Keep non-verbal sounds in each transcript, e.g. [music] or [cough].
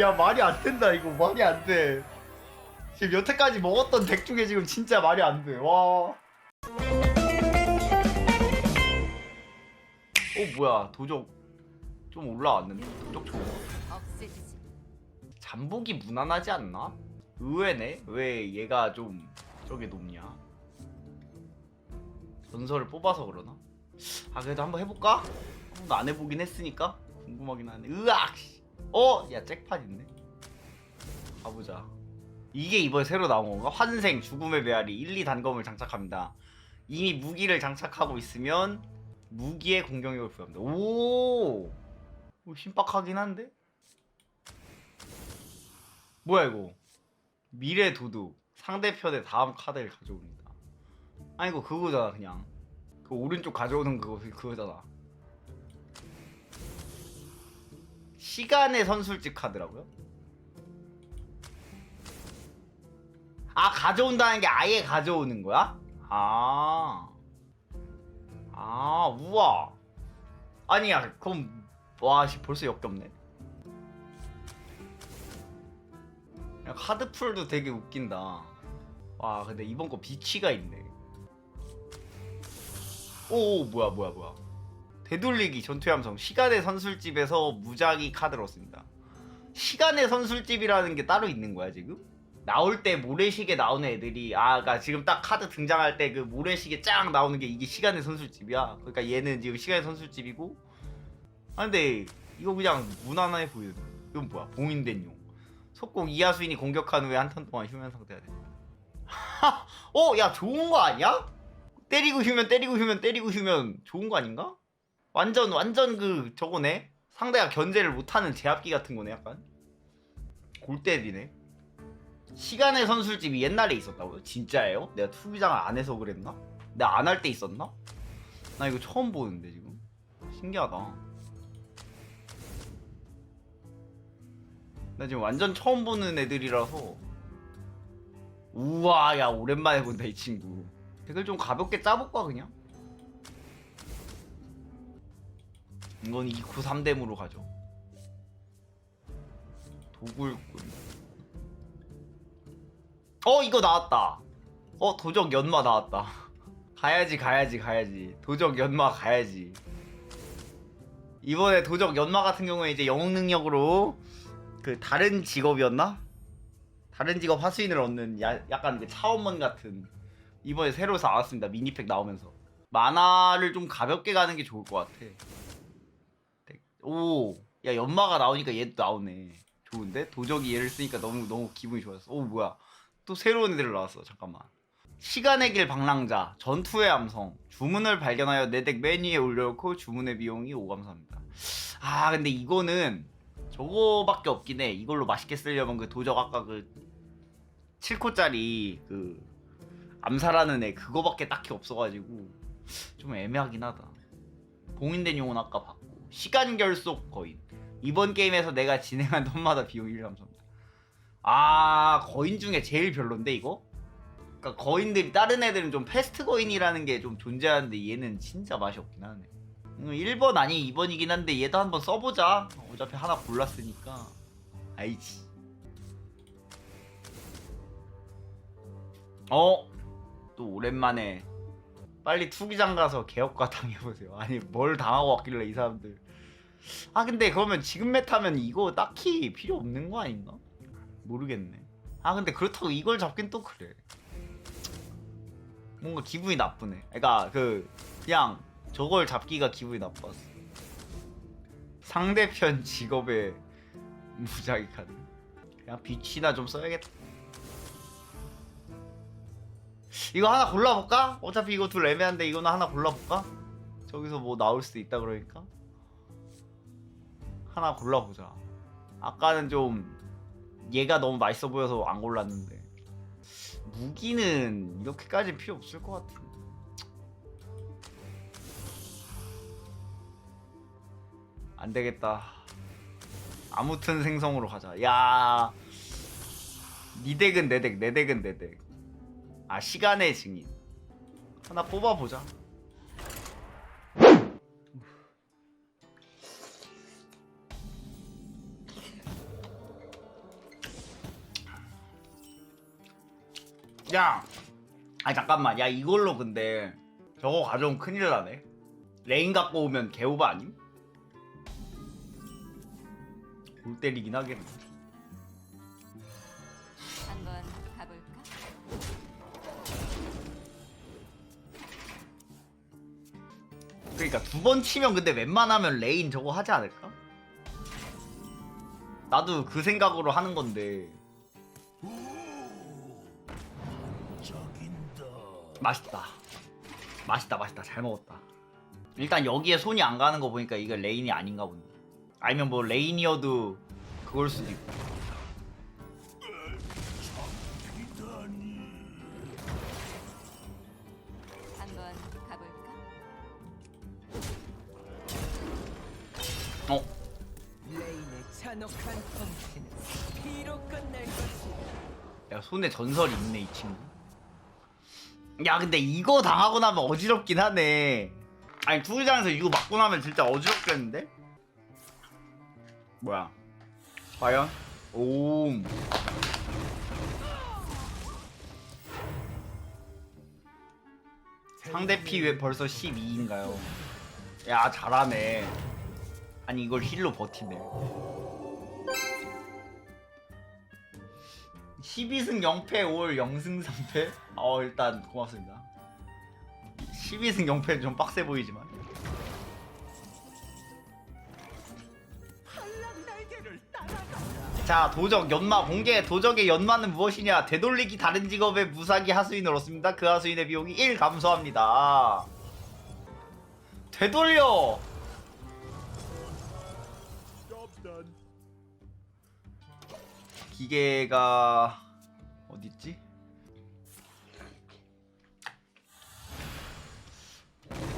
야 말이 안 된다 이거 말이 안 돼. 지금 여태까지 먹었던 덱 중에 지금 진짜 말이 안 돼. 와. 어 뭐야 도적 좀 올라왔는데 도적 좋아. 없애주지. 잠복이 무난하지 않나? 의외네. 왜 얘가 좀 저게 높냐? 전설을 뽑아서 그러나? 아 그래도 한번 해볼까? 한 번도 안 해보긴 했으니까 궁금하긴 하네. 으악! 씨. 어? 야 잭팟 있네. 가보자. 이게 이번에 새로 나온 건가? 환생 죽음의 메아리 1, 2 단검을 장착합니다. 이미 무기를 장착하고 있으면 무기의 공격력을 부여합니다. 오! 오, 신박하긴 한데? 뭐야 이거? 미래 도둑 상대편의 다음 카드를 가져옵니다. 아니 이거 그거잖아 그냥 그 오른쪽 가져오는 그거 그거잖아. 시간의 선술집 카드라고요? 아 가져온다는 게 아예 가져오는 거야? 아. 아, 우와. 아니야, 그럼 와, 씨 벌써 역겹네. 야, 카드 풀도 되게 웃긴다. 와, 근데 이번 거 비치가 있네. 오, 오, 뭐야, 뭐야, 뭐야. 되돌리기 전투의 함성 시간의 선술집에서 무작위 카드를 얻습니다. 시간의 선술집이라는 게 따로 있는 거야 지금? 나올 때 모래시계 나오는 애들이 아 그니까 지금 딱 카드 등장할 때 그 모래시계 쫙 나오는 게 이게 시간의 선술집이야. 그러니까 얘는 지금 시간의 선술집이고 아 근데 이거 그냥 무난해 보이는 이건 뭐야 봉인된 용 속공 이하수인이 공격한 후에 한 턴 동안 휴면 상태가 됩니다. [laughs] 어? 야 좋은 거 아니야? 때리고 휴면 때리고 휴면 때리고 휴면 좋은 거 아닌가? 완전 완전 그 저거네 상대가 견제를 못하는 제압기 같은 거네 약간 골 때리네 시간의 선술집이 옛날에 있었다고요? 진짜예요? 내가 투기장을 안 해서 그랬나? 내가 안 할 때 있었나? 나 이거 처음 보는데 지금 신기하다 나 지금 완전 처음 보는 애들이라서 우와 야 오랜만에 본다 이 친구 댓글 좀 가볍게 짜볼까 그냥? 이건 293댐으로 가죠. 도굴꾼. 어 이거 나왔다. 어 도적 연마 나왔다. [laughs] 가야지 가야지 가야지. 도적 연마 가야지. 이번에 도적 연마 같은 경우에 이제 영웅 능력으로 그 다른 직업이었나? 다른 직업 하수인을 얻는 야, 약간 그 차원먼 같은 이번에 새로 나왔습니다 미니팩 나오면서 만화를 좀 가볍게 가는 게 좋을 것 같아. 오, 야 연마가 나오니까 얘도 나오네. 좋은데 도적이 얘를 쓰니까 너무 너무 기분이 좋았어. 오 뭐야? 또 새로운 애들 나왔어. 잠깐만. 시간의 길 방랑자, 전투의 암성, 주문을 발견하여 내 덱 맨 위에 올려놓고 주문의 비용이 오감사합니다. 아 근데 이거는 저거밖에 없긴 해. 이걸로 맛있게 쓰려면 그 도적 아까 그 7코짜리 그 암살하는 애 그거밖에 딱히 없어가지고 좀 애매하긴 하다. 봉인된 용은 아까 봤고 시간 결속 거인 이번 게임에서 내가 진행한 턴마다 비용 1 감소입니다. 아 거인 중에 제일 별론데 이거? 그러니까 거인들이 다른 애들은 좀 패스트 거인이라는 게 좀 존재하는데 얘는 진짜 맛이 없긴 하네. 음, 1번 아니 2번이긴 한데 얘도 한번 써보자. 어차피 하나 골랐으니까. 아이지. 어? 또 오랜만에 빨리 투기장 가서 개혁과 당해보세요. 아니 뭘 당하고 왔길래 이 사람들. 아 근데 그러면 지금 메타면 이거 딱히 필요 없는 거 아닌가? 모르겠네. 아 근데 그렇다고 이걸 잡긴 또 그래. 뭔가 기분이 나쁘네. 그러니까 그 그냥 저걸 잡기가 기분이 나빴어. 상대편 [laughs] 직업의 무작위 카드. 그냥 빛이나 좀 써야겠다. 이거 하나 골라볼까? 어차피 이거 둘 애매한데 이거는 하나 골라볼까? 저기서 뭐 나올 수도 있다 그러니까 하나 골라보자. 아까는 좀 얘가 너무 맛있어 보여서 안 골랐는데. 무기는 이렇게까지 필요 없을 것 같은데. 안 되겠다. 아무튼 생성으로 가자. 야 니 덱은 내 덱, 내 덱은 내 덱. 아 시간의 증인. 하나 뽑아보자 야, 아 잠깐만, 야 이걸로 근데 저거 가져오면 큰일 나네. 레인 갖고 오면 개오바 아님? 골 때리긴 하겠네. 한번 가볼까? 그러니까 두 번 치면 근데 웬만하면 레인 저거 하지 않을까? 나도 그 생각으로 하는 건데 맛있다 맛있다 맛있다 잘 먹었다 일단 여기에 손이 안 가는 거 보니까 이거 레인이 아닌가 보네 아니면 뭐 레인이어도 그걸 수도 있고 한번 가볼까? 어? 레인의 잔혹한 통치는 피로 끝날 것이다. 야 손에 전설이 있네 이 친구 야 근데 이거 당하고 나면 어지럽긴 하네 아니 투구장에서 이거 맞고 나면 진짜 어지럽겠는데? 뭐야 과연? 오 상대 피 왜 벌써 12인가요? 야 잘하네 아니 이걸 힐로 버티네 12승 0패 5월 0승 3패? 어 일단 고맙습니다 12승 0패는 좀 빡세 보이지만. 자 도적 연마 공개 도적의 연마는 무엇이냐 되돌리기 다른 직업의 무사기 하수인을 얻습니다 그 하수인의 비용이 1 감소합니다 되돌려 기계가 어딨지?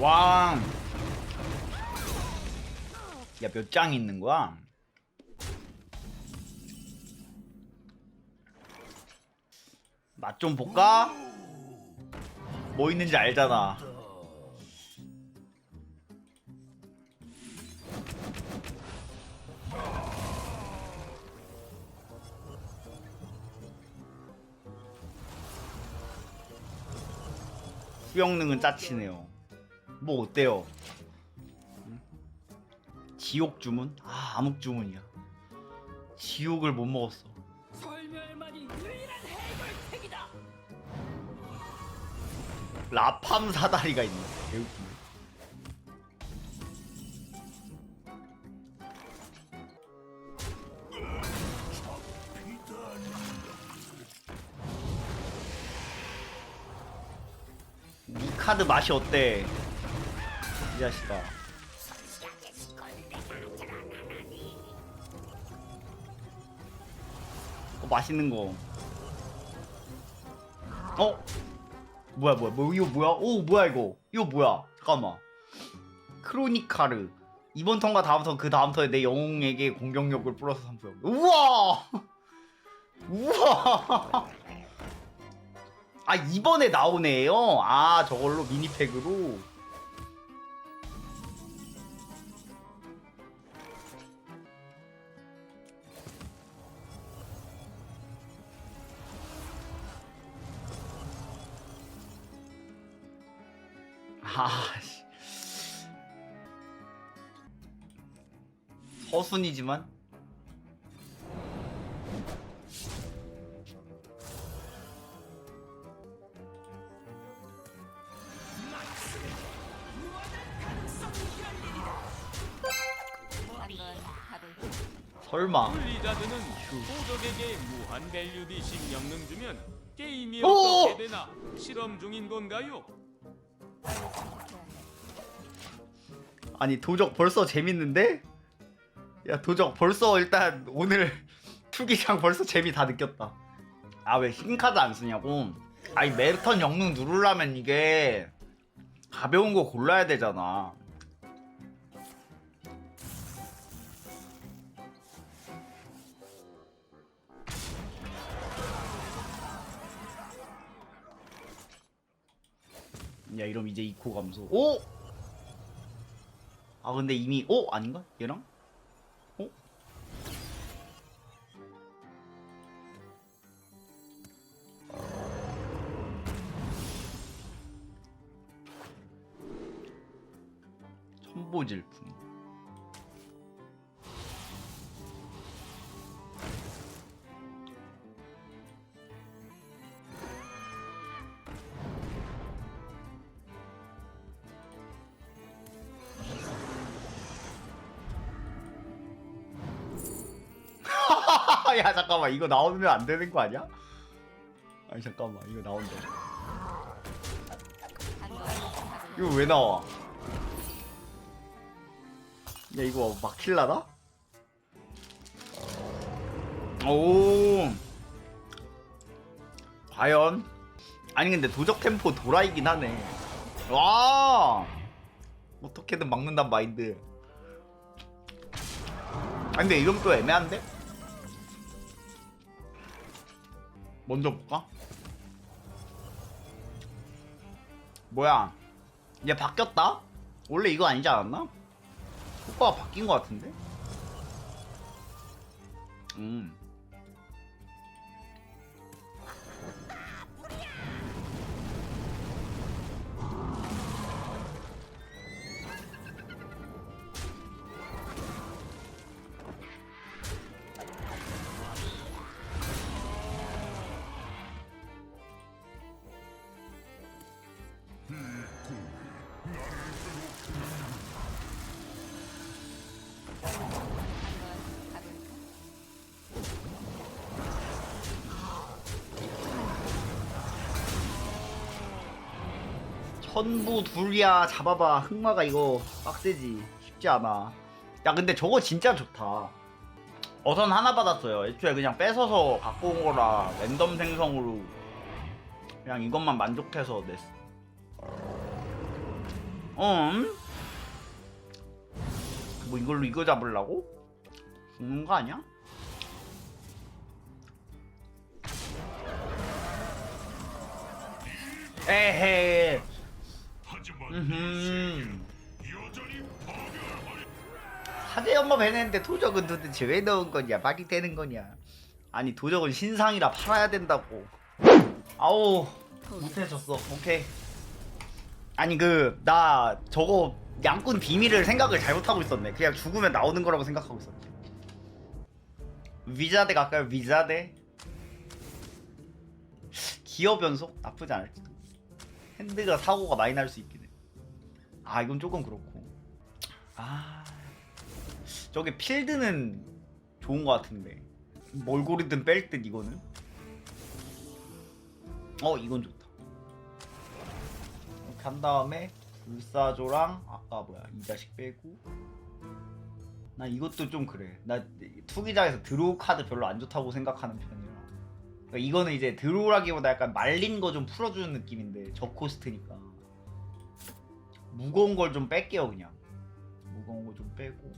왕! 야 몇 장 있는 거야? 맛 좀 볼까? 뭐 있는지 알잖아. 수영능은 짜치네요. 뭐 어때요? 응? 지옥 주문? 아 암흑 주문이야. 지옥을 못 먹었어. 설멸만이 유일한 해결책이다. 라팜 사다리가 있네. 개웃기 카드 맛이 어때? 이 자식아. 어, 맛있는 거. 어? 뭐야 뭐야 뭐 이거 뭐야? 오 뭐야 이거? 이거 뭐야? 잠깐만. 크로니카르. 이번 턴과 다음 턴 그 다음 턴에 내 영웅에게 공격력을 플러스 3%. 우와! [laughs] 우와! 아 이번에 나오네요. 아 저걸로 미니팩으로. 아, 씨. 서순이지만 설마 블리자드는 도적에게 무한 밸류 디식 영능 주면 게임이 오! 어떻게 되나 실험 중인 건가요? 아니 도적 벌써 재밌는데? 야 도적 벌써 일단 오늘 [laughs] 투기장 벌써 재미 다 느꼈다. 아 왜 흰 카드 안 쓰냐고? 아니 메르턴 영능 누르려면 이게 가벼운 거 골라야 되잖아. 야 이러면 이제 2코 감소. 오! 아 근데 이미 어 아닌가 얘랑 잠깐만 이거 나오면 안 되는 거 아니야? 아니 잠깐만 이거 나온다. 이거 왜 나와? 야 이거 막힐라나? 오 과연? 아니 근데 도적 템포 도라이긴 하네 와 어떻게든 막는단 마인드 아 근데 이건 또 애매한데? 먼저 볼까? 뭐야 얘 바뀌었다? 원래 이거 아니지 않았나? 효과가 바뀐 것 같은데? 음. 천부 둘이야 잡아봐 흑마가 이거 빡세지 쉽지 않아 야 근데 저거 진짜 좋다 어선 하나 받았어요 애초에 그냥 뺏어서 갖고 온 거라 랜덤 생성으로 그냥 이것만 만족해서 냈어 음? 뭐 이걸로 이거 잡으려고? 죽는 거 아니야? 에헤 사제 연마 배냈는데 도적은 도대체 왜 넣은 거냐? 말이 되는 거냐? 아니 도적은 신상이라 팔아야 된다고. 아우 못해졌어. 오케이. 아니 그 나 저거 양꾼 비밀을 생각을 잘못하고 있었네. 그냥 죽으면 나오는 거라고 생각하고 있었네. 위자대 갈까요? 위자대? 기어 변속 나쁘지 않을지도. 핸드가 사고가 많이 날수 해. 아 이건 조금 그렇고. 아 저게 필드는 좋은 것 같은데 뭘 고르든 뺄 듯 이거는. 어 이건 좋다. 이렇게 한 다음에 불사조랑 아까 뭐야 이 자식 빼고. 나 이것도 좀 그래. 나 투기장에서 드로우 카드 별로 안 좋다고 생각하는 편이라. 그러니까 이거는 이제 드로우라기보다 약간 말린 거 좀 풀어주는 느낌인데 저 코스트니까 무거운 걸 좀 뺄게요 그냥. 무거운 거 좀 빼고.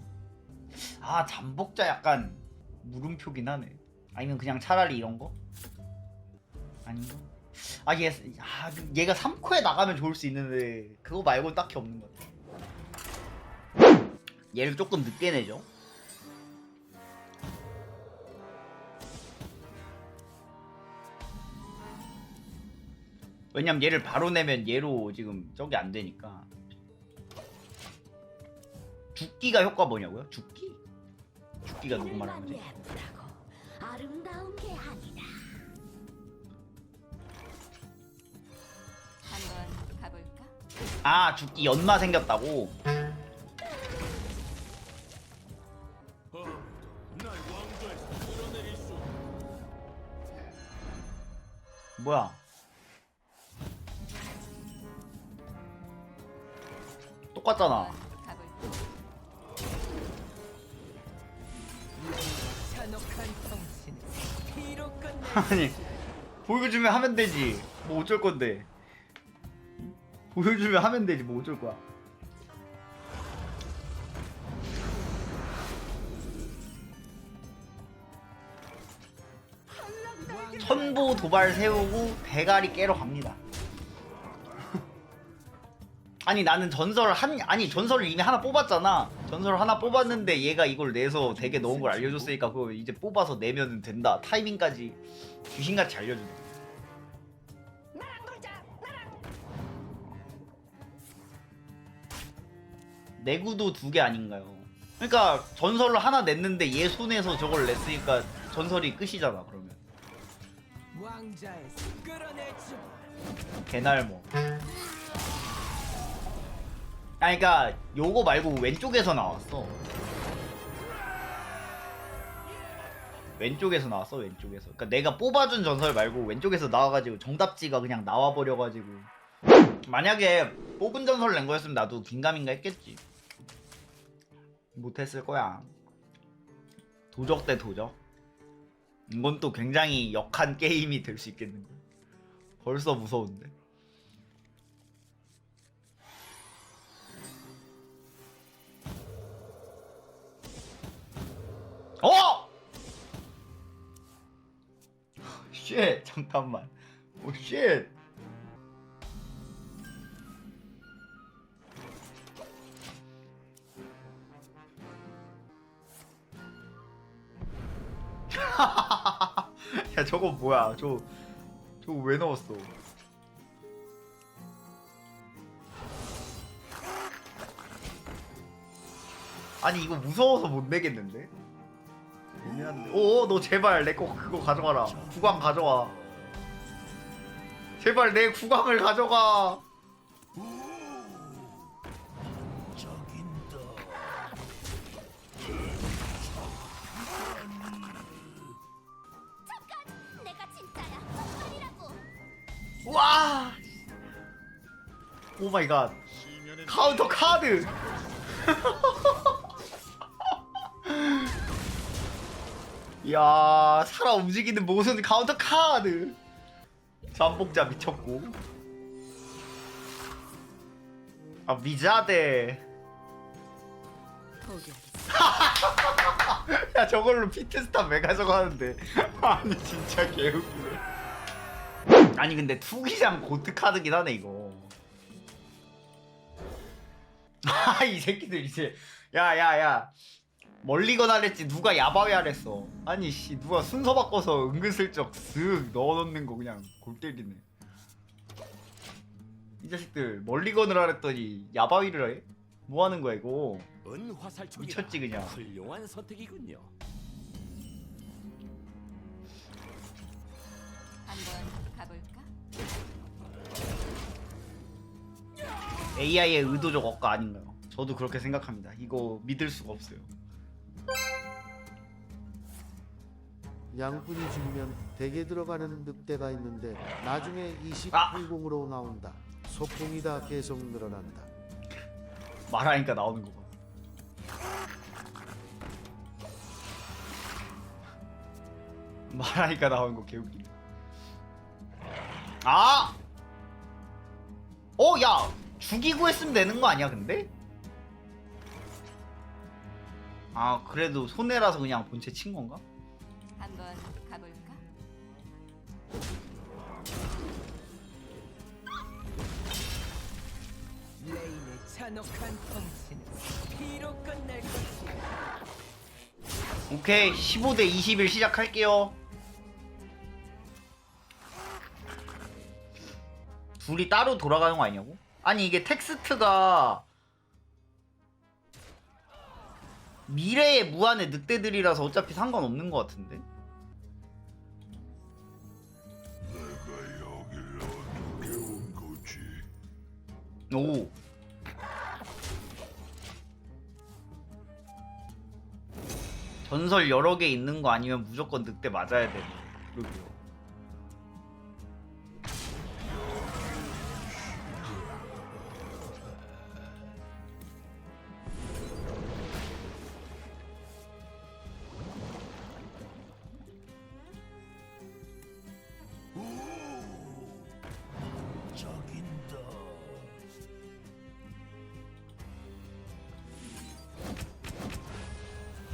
아 잠복자 약간 물음표긴 하네. 아니면 그냥 차라리 이런 거? 아닌가? 아 얘 아, 얘가 3코에 나가면 좋을 수 있는데 그거 말고 딱히 없는 것 같아. 얘를 조금 늦게 내죠? 왜냐면 얘를 바로 내면 얘로 지금 저기 안 되니까 죽기가 효과 뭐냐고요? 죽기? 죽기가 누구 말하는 거지? 예쁘다고 아름다운 게 아니다. 한번 가볼까? 아 죽기 연마 생겼다고? 날 왕좌에서 끌어내릴 수 뭐야 똑같잖아 아니 보여주면 하면 되지. 뭐 어쩔 건데? 보여주면 하면 되지. 뭐 어쩔 거야? 천보 도발 세우고 대가리 깨러 갑니다. [laughs] 아니 나는 전설 한 아니 전설을 이미 하나 뽑았잖아 전설 하나 뽑았는데 얘가 이걸 내서 되게 넣은 걸 알려줬으니까 그거 이제 뽑아서 내면 된다. 타이밍까지 귀신같이 알려준다 내구도 두 개 아닌가요? 그러니까 전설을 하나 냈는데 얘 손에서 저걸 냈으니까 전설이 끝이잖아 그러면. 끌어내줘. 개날모 아니 그니까 요거 말고 왼쪽에서 나왔어. 왼쪽에서 나왔어 왼쪽에서. 그니까 내가 뽑아준 전설 말고 왼쪽에서 나와가지고 정답지가 그냥 나와버려가지고. 만약에 뽑은 전설 낸 거였으면 나도 긴가민가 했겠지. 못했을 거야. 도적 대 도적. 이건 또 굉장히 역한 게임이 될 수 있겠는 거야 벌써 무서운데 쉣 잠깐만. 오쉣. [laughs] 야 저거 뭐야? 저 저거 왜 넣었어? 아니 이거 무서워서 못 내겠는데 애매한데. 오너 제발 내 거 그거 가져가라. 구강 가져와. 제발 내 구강을 가져가. 와! 오 마이 갓. 시면의 카운터 카드 [laughs] 이야 살아 움직이는 모습 카운터 카드. 잠복자 미쳤고. 아 미자대. [laughs] 야 저걸로 피트스탑 왜 가져가는데. [laughs] 아니 진짜 개웃기네. 아니 근데 투기장 고트 카드긴 하네 이거. [laughs] 아 이 새끼들 이제. 야야야 멀리건 하랬지 누가 야바위 하랬어 아니 씨 누가 순서 바꿔서 은근슬쩍 쓱 넣어놓는 거 그냥 골 때리네 이 자식들 멀리건을 하랬더니 야바위를 해? 뭐 하는 거야 이거 은화살촉이 미쳤지 그냥 훌륭한 선택이군요. 한번 가볼까? AI의 의도적 억가 아닌가요? 저도 그렇게 생각합니다. 이거 믿을 수가 없어요. 양분이 죽으면 댁에 들어가는 늑대가 있는데 나중에 아! 28공으로 나온다. 소풍이 다 계속 늘어난다. 말하니까 나오는 거 봐. 말하니까 나오는 거 개웃기네. 아! 어, 야! 죽이고 했으면 되는 거 아니야, 근데? 아, 그래도 손해라서 그냥 본체 친 건가? 한번 가볼까? 레인의 잔혹한 통치는 피로 끝낼 것이야. 오케이 15대 21 시작할게요 둘이 따로 돌아가는 거 아니냐고? 아니 이게 텍스트가 미래의 무한의 늑대들이라서 어차피 상관없는 것 같은데 오 전설 여러 개 있는 거 아니면 무조건 늑대 맞아야 되네. 그러게요.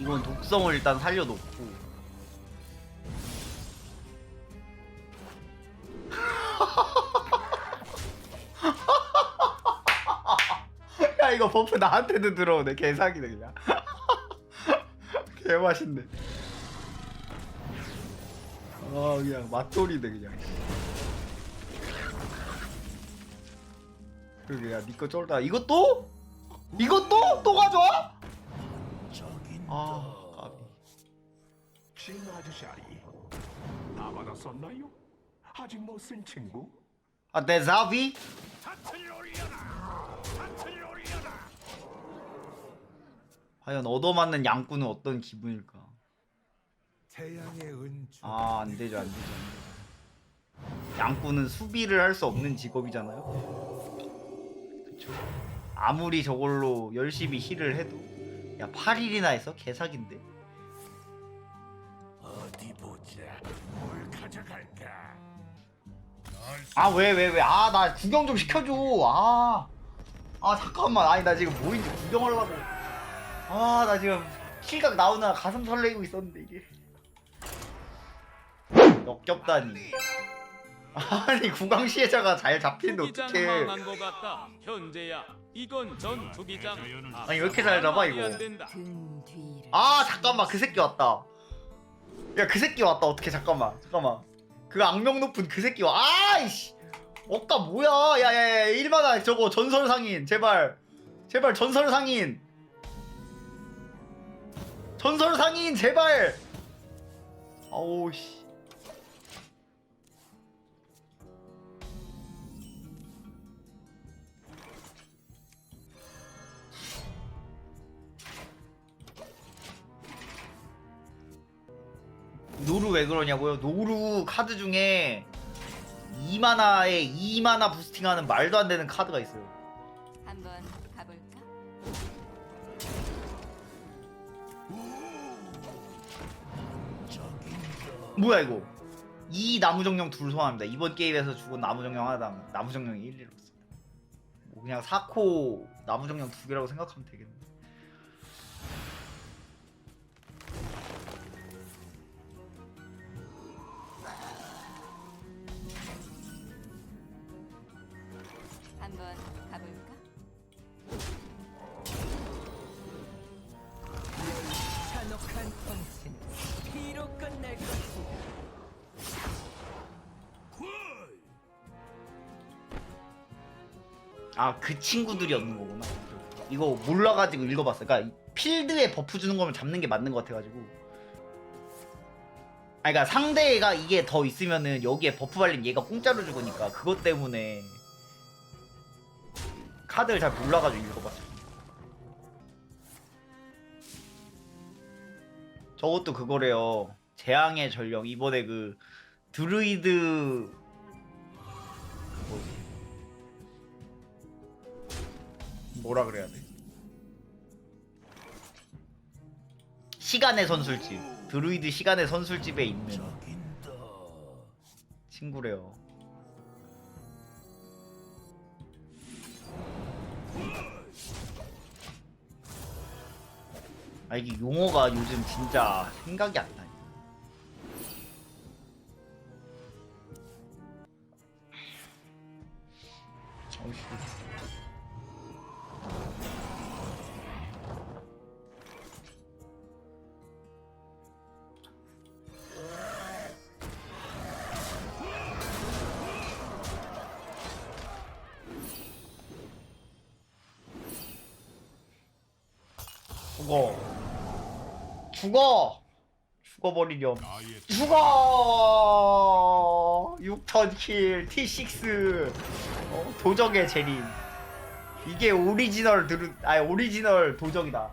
이건 독성을 일단 살려놓고. [laughs] 야 이거 버프 나한테도 들어오네. 개사기네 그냥. [laughs] 개맛있네. 아 그냥 맛돌이네 그냥. 그러게 야 니꺼 쫄다. 이것도? 이것도? 또 가져와? 다 받았었나요? 아직 못 쓴 친구? 아 데자비? 과연 얻어맞는 양꾼은 어떤 기분일까 태양의 은주. 아 안 되죠 안 되죠 안 되죠 양꾼은 수비를 할 수 없는 직업이잖아요 그쵸 아무리 저걸로 열심히 힐을 해도 야 8일이나 했어? 개사기인데 어디 보자 뭘 가져갈까 아 왜 왜 왜? 아 나 구경 좀 시켜줘. 아, 아 잠깐만. 아니 나 지금 뭐인지 구경하려고. 아 나 지금 실각 나오나 가슴 설레고 있었는데 이게. 역겹다니. 아니 구강 시혜자가 잘 잡히는데 어떡해. 망한 것 같다. 현재야. 이건 전 투기장. 아니, 왜 이렇게 잘 잡아, 이거? 뒤를 아 잠깐만. 그 새끼 왔다 야 그 새끼 왔다. 어떻게 잠깐만. 잠깐만. 그 악명 높은 그 새끼 와. 아이씨. 어까 뭐야. 야야야 일반화. 저거 전설 상인. 제발. 제발 전설 상인. 전설 상인 제발. 아우 씨 노루 왜 그러냐고요? 노루 카드 중에 2마나에 2마나 부스팅하는 말도 안 되는 카드가 있어요. 한번 가볼까? 뭐야 이거? 이 나무정령 둘 소환합니다. 이번 게임에서 죽은 나무정령 하나당 나무정령이 1, 1로 써. 뭐 그냥 4코 나무정령 두 개라고 생각하면 되겠네. 아 그 친구들이었는 거구나. 이거 몰라가지고 읽어봤어. 그러니까 이 필드에 버프 주는 거면 잡는 게 맞는 것 같아가지고. 아 그러니까 상대가 이게 더 있으면은 여기에 버프 발림 얘가 공짜로 죽으니까 그것 때문에 카드를 잘 몰라가지고 읽어봤어. 저것도 그거래요. 재앙의 전령 이번에 그 드루이드 뭐라 그래야 돼? 시간의 선술집 드루이드 시간의 선술집에 있는 친구래요. 아 이게 용어가 요즘 진짜 생각이 안 나요. 어이 죽어! 죽어버리렴. 죽어. 6턴 킬 T6. 어, 도적의 재림. 이게 오리지널 드루 아니 오리지널 도적이다.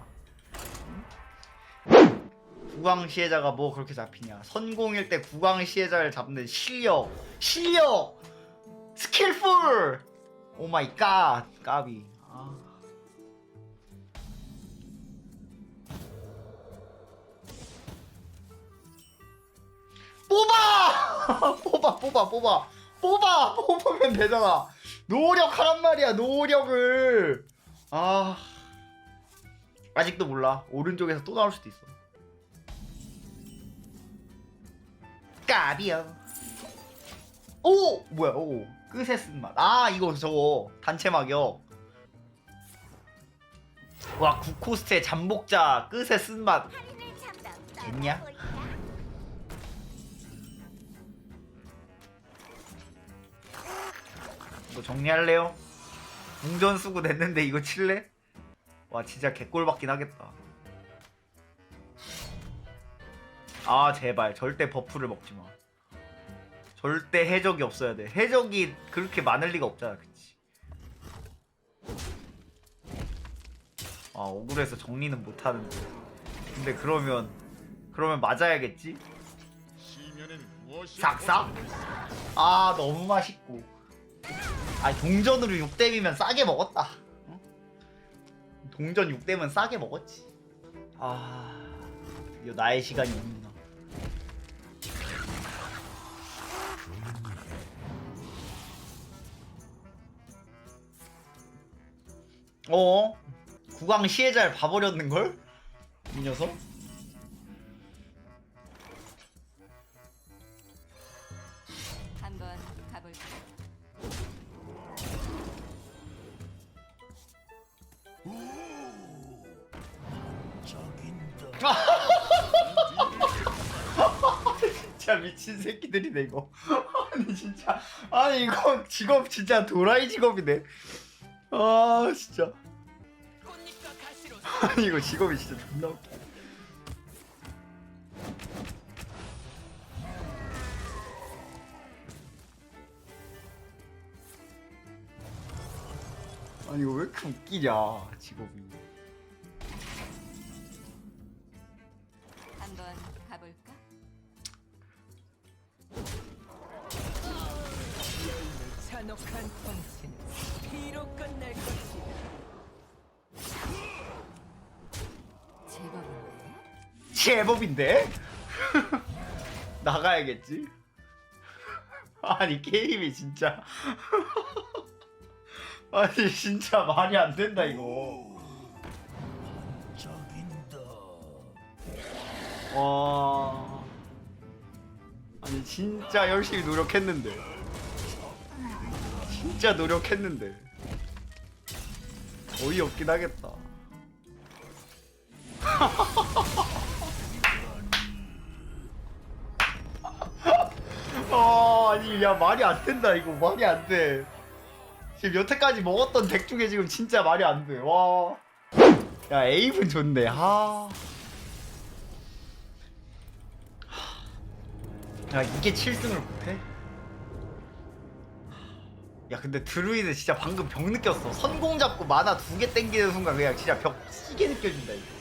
구강 시혜자가 뭐 그렇게 잡히냐? 선공일 때 구강 시혜자를 잡는 실력. 실력! 스킬풀! 오 마이 갓 까비 뽑아! [laughs] 뽑아, 뽑아, 뽑아. 뽑아! 뽑으면 되잖아. 노력하란 말이야, 노력을. 아. 아직도 몰라. 오른쪽에서 또 나올 수도 있어. 까비요. 오! 뭐야, 오. 끝에 쓴 맛. 아, 이거 저거. 단체 막역. 와, 구코스트의 잠복자 끝에 쓴 맛. 할인을 잠깐 됐냐? 이거 정리할래요? 궁전 쓰고 냈는데 이거 칠래? 와 진짜 개꼴 받긴 하겠다. 아 제발. 절대 버프를 먹지 마. 절대 해적이 없어야 돼. 해적이 그렇게 많을 리가 없잖아 그치? 아 억울해서 정리는 못하는데 근데 그러면 그러면 맞아야겠지? 싹싹? 아 너무 맛있고 아 동전으로 6댐이면 싸게 먹었다 응? 동전 6댐은 싸게 먹었지 아 드디어 나의 시간이 옵니다 어? 국왕 시혜자를 봐버렸는걸? 이 녀석? 진짜 미친 새끼들이네 이거. [laughs] 아니 진짜. 아니 이거 직업 진짜 도라이 직업이네. 아 진짜. [laughs] 아니 이거 직업이 진짜 존나 웃겨. 아니 이거 왜 이렇게 웃기냐 직업이 가볼까? 잔혹한 통신 피로 끝낼 것이다. 제법인데? 제법인데? [laughs] 나가야겠지? [laughs] 아니 게임이 진짜 [laughs] 아니 진짜 말이 안 된다 이거 와 아니 진짜 열심히 노력했는데 진짜 노력했는데 어이없긴 하겠다 [laughs] 아 아니 야 말이 안 된다 이거 말이 안 돼. 지금 여태까지 먹었던 덱 중에 지금 진짜 말이 안 돼. 와. 야 에이븐 좋네. 하. 야 이게 7승을 못해? 야 근데 드루이드 진짜 방금 벽 느꼈어. 선공 잡고 만화 두 개 땡기는 순간 그냥 진짜 벽 시게 느껴진다 이거.